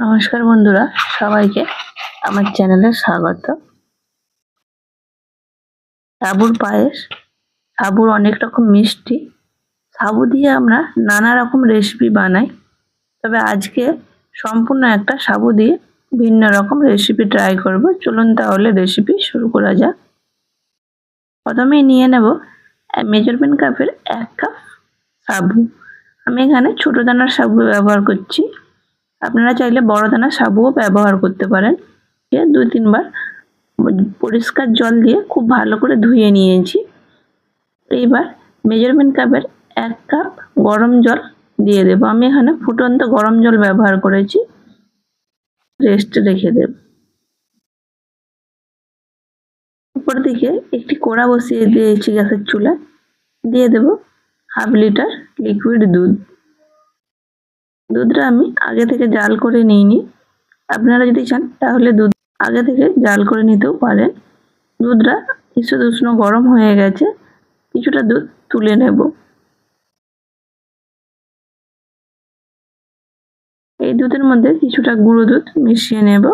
নমস্কার বন্ধুরা, সবাইকে আমার চ্যানেলে স্বাগত। সাবুর পায়েস, সাবুর অনেক রকম মিষ্টি। সাবু দিয়ে আমরা নানা রকম রেসিপি বানাই। তবে আজকে সম্পূর্ণ একটা সাবু দিয়ে ভিন্ন রকম রেসিপি ট্রাই করব। চলুন তাহলে রেসিপি শুরু করা যাক। প্রথমেই নিয়ে নেব মেজারমেন্ট কাপের এক কাপ সাবু। আমি এখানে ছোটো দানার সাবু ব্যবহার করছি। আপনারা চাইলে বড় দানা সাবুও ব্যবহার করতে পারেন। দুই তিনবার পরিষ্কার জল দিয়ে খুব ভালো করে ধুয়ে নিয়েছি। এইবার মেজারমেন্ট কাপের এক কাপ গরম জল দিয়ে দেবো। আমি এখানে ফুটন্ত গরম জল ব্যবহার করেছি। রেস্ট রেখে দেব। উপর দিকে একটি কোড়া বসিয়ে দিয়েছি গ্যাসের চুলা দিয়ে দেব হাফ লিটার লিকুইড দুধ। দুধটা আমি আগে থেকে জাল করে নিইনি। আপনারা যদি চান, তাহলে দুধ আগে থেকে জাল করে নিতেও পারেন। দুধটা ঈষৎ উষ্ণ গরম হয়ে গেছে, কিছুটা দুধ তুলে নেব। এই দুধের মধ্যে কিছুটা গুঁড়ো দুধ মিশিয়ে নেব।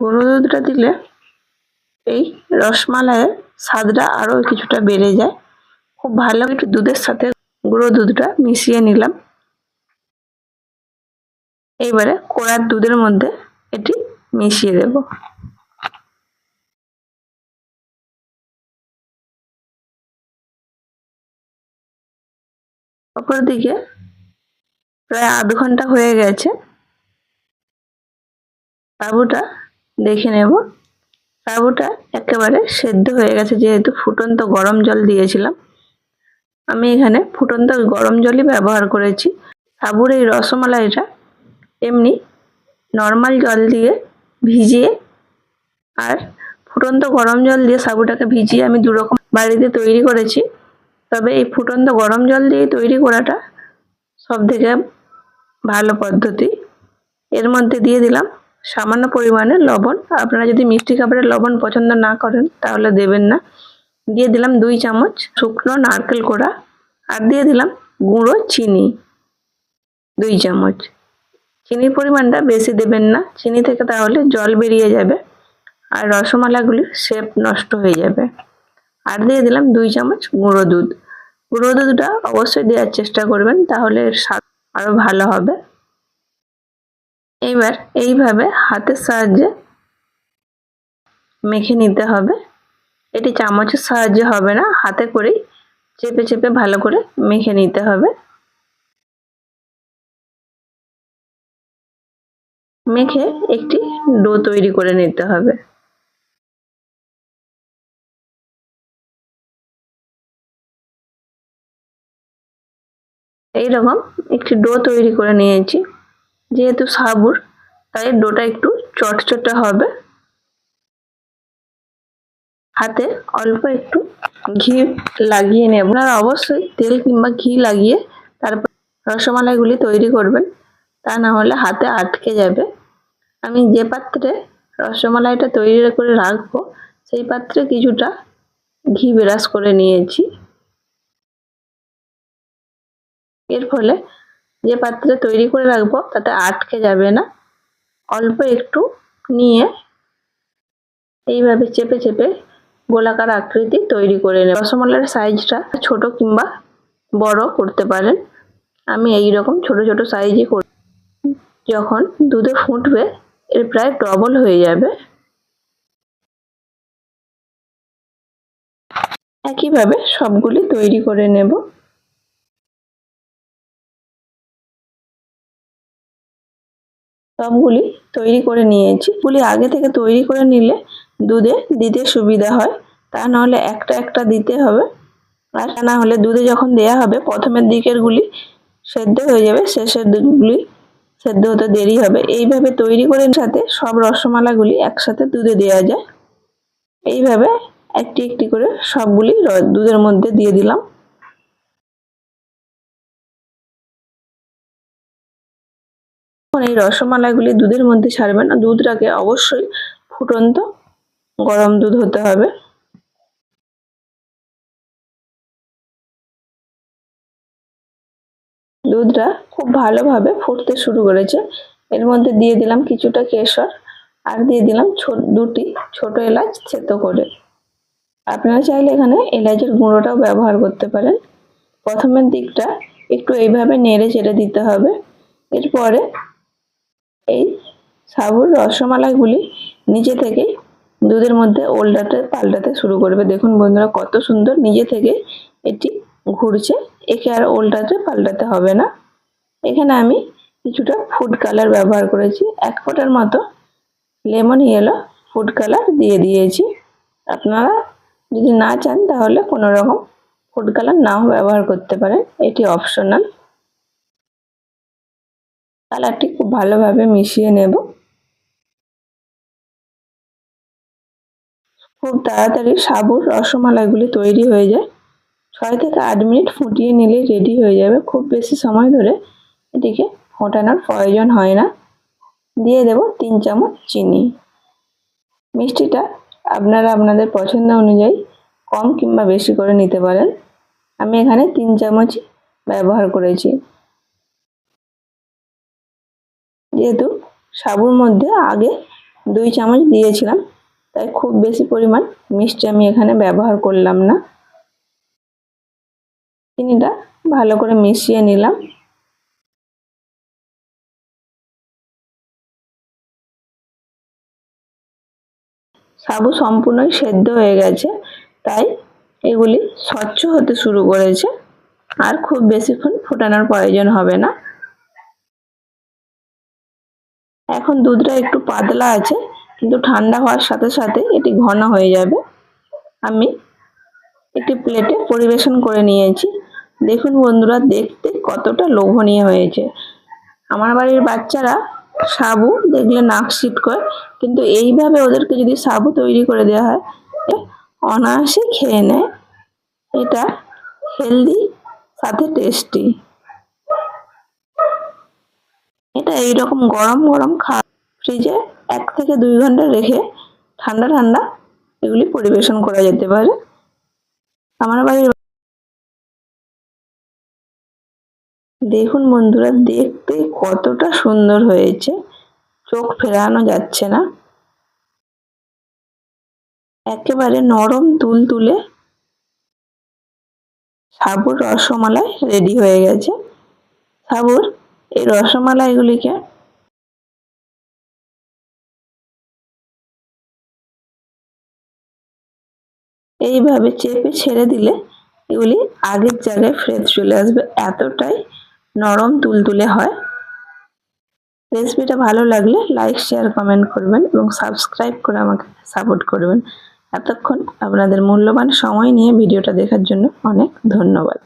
গুঁড়ো দুধটা দিলে এই রসমালাইয়ের স্বাদটা আরও কিছুটা বেড়ে যায়। খুব ভালো একটু দুধের সাথে গুঁড়ো দুধটা মিশিয়ে নিলাম। এইবারে কোড়ার দুধের মধ্যে এটি মিশিয়ে দেব। অপর দিকে প্রায় আধ ঘণ্টা হয়ে গেছে। সাবুটা দেখে নেব। সাবুটা একেবারে সেদ্ধ হয়ে গেছে, যেহেতু ফুটন্ত গরম জল দিয়েছিলাম। আমি এখানে ফুটন্ত গরম জলই ব্যবহার করেছি। সাবুর এই রসমালাইটা এমনি নর্মাল জল দিয়ে ভিজিয়ে আর ফুটন্ত গরম জল দিয়ে সাবুটাকে ভিজিয়ে আমি দুরকম বাড়িতে তৈরি করেছি। তবে এই ফুটন্ত গরম জল দিয়ে তৈরি করাটা সব থেকে ভালো পদ্ধতি। এর মধ্যে দিয়ে দিলাম সামান্য পরিমাণে লবণ। আপনারা যদি মিষ্টি খাবারের লবণ পছন্দ না করেন, তাহলে দেবেন না। দিয়ে দিলাম দুই চামচ শুকনো নারকেল কোড়া আর দিয়ে দিলাম গুঁড়ো চিনি, দুই চামচ। চিনির পরিমাণটা বেশি দেবেন না, চিনি থেকে তাহলে জল বেরিয়ে যাবে আর রসমালাগুলির শেপ নষ্ট হয়ে যাবে। আর দিয়ে দিলাম দুই চামচ গুঁড়ো দুধ। গুঁড়ো দুধটা অবশ্যই দেওয়ার চেষ্টা করবেন, তাহলে এর স্বাদ আরও ভালো হবে। এইবার এইভাবে হাতের সাহায্যে মেখে নিতে হবে। এটি চামচের সাহায্যে হবে না, হাতে করেই চেপে চেপে ভালো করে মেখে নিতে হবে। মেখে একটি ডো তৈরি করে নিতে হবে। এইরকম একটি ডো তৈরি করে নিয়েছি। যেহেতু সাবুর, তাই ডোটা একটু চটচটে হবে। হাতে অল্প একটু ঘি লাগিয়ে নেব। আপনারা অবশ্যই তেল কিংবা ঘি লাগিয়ে তারপর রসমালাইগুলি তৈরি করবেন। তা না হলে হাতে আটকে যাবে। আমি যে পাত্রে রসমালাইটা তৈরি করে রাখব, সেই পাত্রে কিছুটা ঘি ব্রাশ করে নিয়েছি। এর ফলে যে পাত্রে তৈরি করে রাখব, তাতে আটকে যাবে না। অল্প একটু নিয়ে এইভাবে চেপে চেপে গোলাকার আকৃতি তৈরি করে নেব। রসমালাইয়ের সাইজটা ছোট কিংবা বড় করতে পারেন। আমি এই রকম ছোট ছোট সাইজই করি। যখন দুধে ফুটবে, এর প্রায় ডবল হয়ে যাবে। একইভাবে সবগুলি তৈরি করে নেব। সবগুলি তৈরি করে নিয়েছি। গুলি আগে থেকে তৈরি করে নিলে দুধে দিতে সুবিধা হয়। তা নাহলে একটা একটা দিতে হবে। আর না হলে দুধে যখন দেয়া হবে, প্রথমের দিকের গুলি সেদ্ধ হয়ে যাবে, শেষের দিকগুলি সেদ্ধ হতে দেরি হবে। এইভাবে তৈরি করে সাথে সব রসমালাগুলি একসাথে দুধে দেওয়া যায়। এইভাবে একটি একটি করে সবগুলি দুধের মধ্যে দিয়ে দিলাম। এই রসমালাইগুলি দুধের মধ্যে ছাড়বেন দুধটাকে অবশ্যই ফুটন্ত গরম দুধ হতে হবে। দুধটা খুব ভালোভাবে ফুটতে শুরু করেছে। এর মধ্যে দিয়ে দিলাম কিছুটা কেশর আর দিয়ে দিলাম দুটি ছোট এলাচ থেতো করে। আপনারা চাইলে এখানে এলাচের গুঁড়োটাও ব্যবহার করতে পারেন। প্রথমের দিকটা একটু এইভাবে নেড়ে চেড়ে দিতে হবে। এরপরে এই সাবুর রসমালাইগুলি নিচে থেকে দুধের মধ্যে ওল্টাতে, পাল্টাতে শুরু করবে। দেখুন বন্ধুরা, কত সুন্দর নিজে থেকে এটি ঘুরছে। একে আর ওল্টাতে, পাল্টাতে হবে না। এখানে আমি কিছুটা ফুড কালার ব্যবহার করেছি। এক ফোঁটার মতো লেমন ইয়েলো ফুড কালার দিয়ে দিয়েছি। আপনারা যদি না চান, তাহলে কোনো রকম ফুড কালার নাও ব্যবহার করতে পারেন। এটি অপশনাল কালারটি খুব ভালোভাবে মিশিয়ে নেব। খুব তাড়াতাড়ি সাবুর রসমালাইগুলি তৈরি হয়ে যায়। ছয় থেকে আট মিনিট ফুটিয়ে নিলেই রেডি হয়ে যাবে। খুব বেশি সময় ধরে এটিকে ফোটানোর প্রয়োজন হয় না। দিয়ে দেব তিন চামচ চিনি। মিষ্টিটা আপনারা আপনাদের পছন্দ অনুযায়ী কম কিংবা বেশি করে নিতে পারেন। আমি এখানে তিন চামচ ব্যবহার করেছি। যেহেতু সাবুর মধ্যে আগে দুই চামচ দিয়েছিলাম তাই খুব বেশি পরিমাণ মিষ্টি আমি এখানে ব্যবহার করলাম না। চিনিটা ভালো করে মিশিয়ে নিলাম। সাবু সম্পূর্ণই সেদ্ধ হয়ে গেছে, তাই এগুলি স্বচ্ছ হতে শুরু করেছে। আর খুব বেশিক্ষণ ফোটানোর প্রয়োজন হবে না। এখন দুধটা একটু পাতলা আছে কিন্তু ঠান্ডা হওয়ার সাথে সাথে এটি ঘন হয়ে যাবে। আমি একটি প্লেটে পরিবেশন করে নিয়েছি। দেখুন বন্ধুরা, দেখতে কতটা লোভনীয় হয়েছে। আমার বাড়ির বাচ্চারা সাবু দেখলে নাক সিট করে, কিন্তু এইভাবে ওদেরকে যদি সাবু তৈরি করে দেওয়া হয় অনায়াসে খেয়ে নেয়। এটা হেলদি সাথে টেস্টি এটা এইরকম গরম গরম খা ফ্রিজে এক থেকে দুই ঘণ্টা রেখে ঠান্ডা ঠান্ডা এগুলি পরিবেশন করা যেতে পারে। আমার বাড়ির দেখুন বন্ধুরা, দেখতে কতটা সুন্দর হয়েছে। চোখ ফেরানো যাচ্ছে না। একেবারে নরম তুল তুলে সাবুর রসমালাই রেডি হয়ে গেছে। সাবুর এই রসমালাইগুলিকে এইভাবে চেপে ছেড়ে দিলে এগুলি আগের জায়গায় ফ্রেশ চলে আসবে। এতটাই নরম তুলতুলে হয়। রেসিপিটা ভালো লাগলে লাইক শেয়ার কমেন্ট করবেন এবং সাবস্ক্রাইব করে আমাকে সাপোর্ট করবেন। এতক্ষণ আপনাদের মূল্যবান সময় নিয়ে ভিডিওটা দেখার জন্য অনেক ধন্যবাদ।